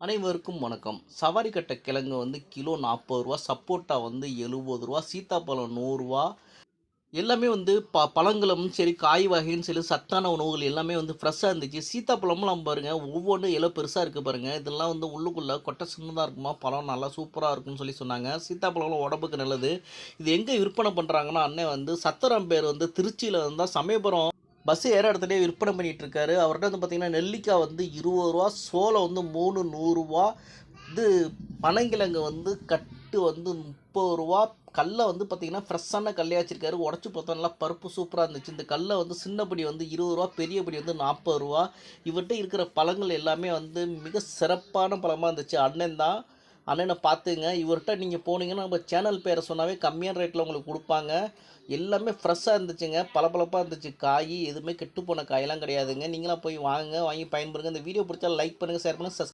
அனைவருக்கும் வணக்கம். சவாரி கட்ட கிழங்கு வந்து கிலோ நாற்பது ரூபா சப்போட்டா வந்து எழுபது ரூபா சீத்தாப்பழம் நூறுரூவா எல்லாமே வந்து ப பழங்களும் சரி காய் வகையும் சரி சத்தான உணவுகள் எல்லாமே வந்து ஃப்ரெஷ்ஷாக இருந்துச்சு. சீத்தாப்பழம்லாம் பாருங்கள் ஒவ்வொன்றும் எவ்வளோ பெருசாக இருக்குது பாருங்கள் இதெல்லாம் வந்து உள்ளுக்குள்ளே கொட்டை சின்னதாக இருக்குமா? பழம் நல்லா சூப்பராக இருக்கும்னு சொல்லி சொன்னாங்க. சீத்தாப்பழம்லாம் உடம்புக்கு நல்லது. இது எங்கே விற்பனை பண்ணுறாங்கன்னா அண்ணன் வந்து சத்திரம் பேர் வந்து திருச்சியில் இருந்தால் சமயபுரம் பஸ் ஏற இடத்துலயே விற்பனை பண்ணிட்டு இருக்காரு அவர்கிட்ட வந்து பார்த்தீங்கன்னா நெல்லிக்காய் வந்து இருபது ரூபா சோளம் வந்து மூணு நூறுரூவா இது பனங்கிழங்கு வந்து கட்டு வந்து முப்பது ரூபா கல்லை வந்து பார்த்தீங்கன்னா ஃப்ரெஷ்ஷான கல்லையாக வச்சிருக்காரு. உடச்சி பார்த்தா நல்லா பருப்பு சூப்பராக இருந்துச்சு. இந்த கல்லை வந்து சின்னப்படி வந்து இருபது ரூபா பெரியபடி வந்து நாற்பது ரூபா. இவர்கிட்ட இருக்கிற பழங்கள் எல்லாமே வந்து மிக சிறப்பான பழமாக இருந்துச்சு. அண்ணன் தான். அண்ணனை பார்த்துங்க. இவர்கிட்ட நீங்கள் போனீங்கன்னா நம்ம சேனல் பேரை சொன்னாவே கம்மியான ரேட்டில் உங்களுக்கு கொடுப்பாங்க. எல்லாமே ஃப்ரெஷ்ஷாக இருந்துச்சுங்க. பளபளப்பாக இருந்துச்சு. காய் எதுவுமே கெட்டு போன காயெல்லாம் கிடையாதுங்க. நீங்களாம் போய் வாங்க வாங்கி பயன்படுங்க இந்த வீடியோ பிடிச்சா லைக் பண்ணுங்கள் ஷேர் பண்ணுங்கள் சப்ஸ்கிரைப்